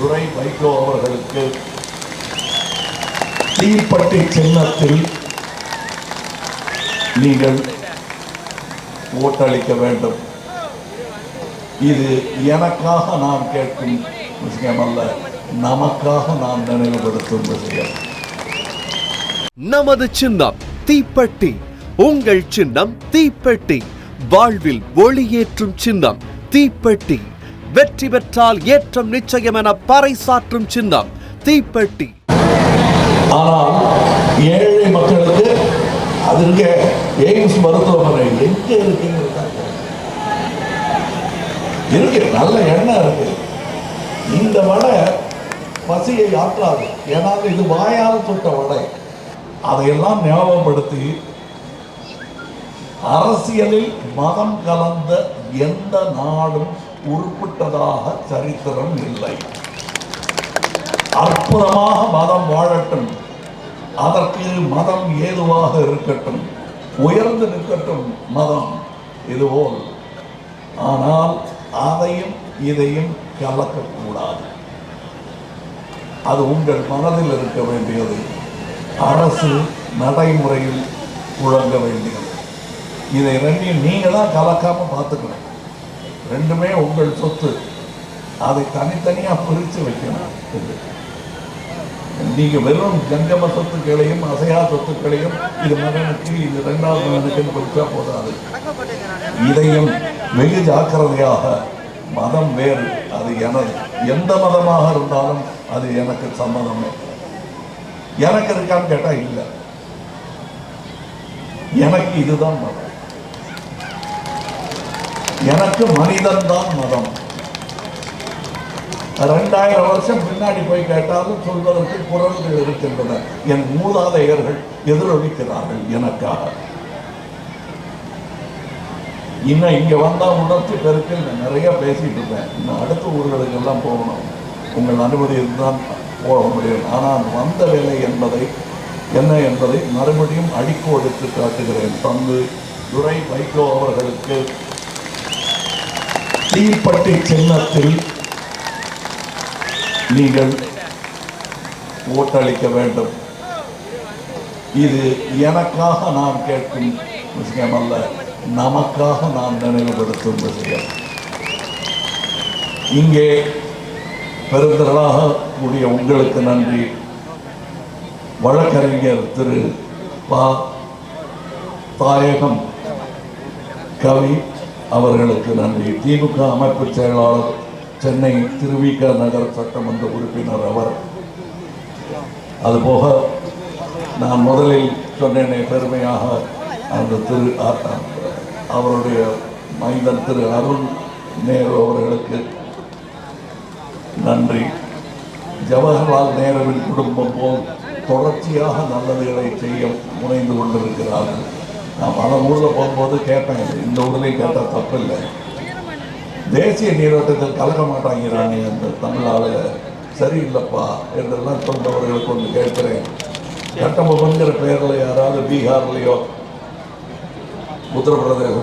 துரை வைகோ அவர்களுக்கு தீப்பட்டி சின்னத்தில் நீங்கள் ஓட்டளிக்க வேண்டும். இது எனக்காக நான் கேட்கும் விஷயம் அல்ல நமக்காக நான் நினைவுபடுத்தும் விஷயம். நமது சின்னம் தீப்பெட்டி. உங்கள் சின்னம் தீப்பெட்டி. வாழ்வில் ஒளியேற்றும் சின்னம் தீப்பெட்டி. வெற்றி பெற்றால் ஏற்றம் நிச்சயம் என பறைசாற்றும் சின்னம். தீப்பெட்டி. ஆனால் ஏழை மக்களுக்கு அது இருக்க எய்ம்ஸ் மருத்துவமனை எங்க இருக்குன்னு இருக்கு நல்ல எண்ணம் இருக்கு. இந்த வடை பசியை ஆற்றாது. ஏன்னா இது வாயால் சுட்ட வடை அதையெல்லாம் ஞாபகப்படுத்தி அரசியலில் மதம் கலந்த எந்த நாடும் உருப்பிட்டதாக சரித்திரம் இல்லை. அற்புதமாக மதம் வாழட்டும். அதற்கு மதம் ஏதுவாக இருக்கட்டும். உயர்ந்து நிற்கட்டும் மதம் இதுபோல். ஆனால் அதையும் இதையும் கலக்கக்கூடாது. அது உங்கள் மனதில் இருக்க வேண்டியது. அரசு நடைமுறையில் புழங்க வேண்டியது. இதை ரெண்டையும் நீங்க தான் கலக்காம பார்த்துக்கணும். ரெண்டுமே உங்கள் சொத்து. அதை தனித்தனியா பிரித்து வைக்கணும். நீங்க வெறும் ஜங்கம சொத்துக்களையும் அசையா சொத்துக்களையும் இது மகனுக்கு இது இரண்டாவது மகனுக்கு கொடுத்தா போதாது. இதையும் வெகு ஜாக்கிரதையாக மதம் வேறு அது எனது. எந்த மதமாக இருந்தாலும் அது எனக்கு சம்மதமே. எனக்கு இருக்கான்னு கேட்டா இல்லை. எனக்கு இதுதான் மதம். எனக்கு மனிதன் தான் மதம். ரெண்டாயிரம் வருஷம் பின்னாடி போய் கேட்டாலும் சொல்வதற்கு குரல்கள் இருக்கின்றன. என் மூதாதையர்கள் எதிரொலிக்கிறார்கள் எனக்காக. இன்னும் இங்க வந்தா உணர்ச்சி பெருக்கில் நான் நிறைய பேசிட்டு இருப்பேன் இன்னும் அடுத்த ஊர்களுக்கு எல்லாம் போகணும். உங்கள் அனுமதி இருந்தால் போக முடியும். ஆனால் வந்த வேலை என்பதை என்ன என்பதை மறுபடியும் அடிக்கோடிட்டு காட்டுகிறேன். பங்கு துரை வைகோ அவர்களுக்கு தீப்பட்டி சின்னத்தில் நீங்கள் ஓட்டளிக்க வேண்டும். இது எனக்காக நான் கேட்கும் விஷயம் அல்ல நமக்காக நான் நினைவுபடுத்தும் விஷயம். இங்கே பெருந்திரளாக கூடிய உங்களுக்கு நன்றி. வழக்கறிஞர் திரு பா. தாயகம் கவி அவர்களுக்கு நன்றி. திமுக அமைப்பு செயலாளர் சென்னை திருவிக நகர் சட்டமன்ற உறுப்பினர் அவர். அதுபோக நான் முதலில் சொன்னேனே பெருமையாக அந்த திரு அவருடைய மைந்தன் திரு அருண் நேரு அவர்களுக்கு நன்றி. ஜவஹர்லால் நேருவின் குடும்பம் போல் தொடர்ச்சியாக நல்லதுகளை செய்ய முனைந்து கொண்டிருக்கிறார்கள். நான் பல ஊரில் போகும்போது கேட்பேன் இந்த ஊர்லேயும் கேட்டால் தப்பில்லை. தேசிய நீரோட்டத்தில் கலக்க மாட்டாங்கிறாங்க அந்த தமிழால சரியில்லைப்பா என்றெல்லாம் சொல்றவர்களுக்கு ஒன்று கேட்கிறேன். கட்டபொம்மன்கிற பெயரில் யாராவது பீகார்லேயோ உத்தரப்பிரதேச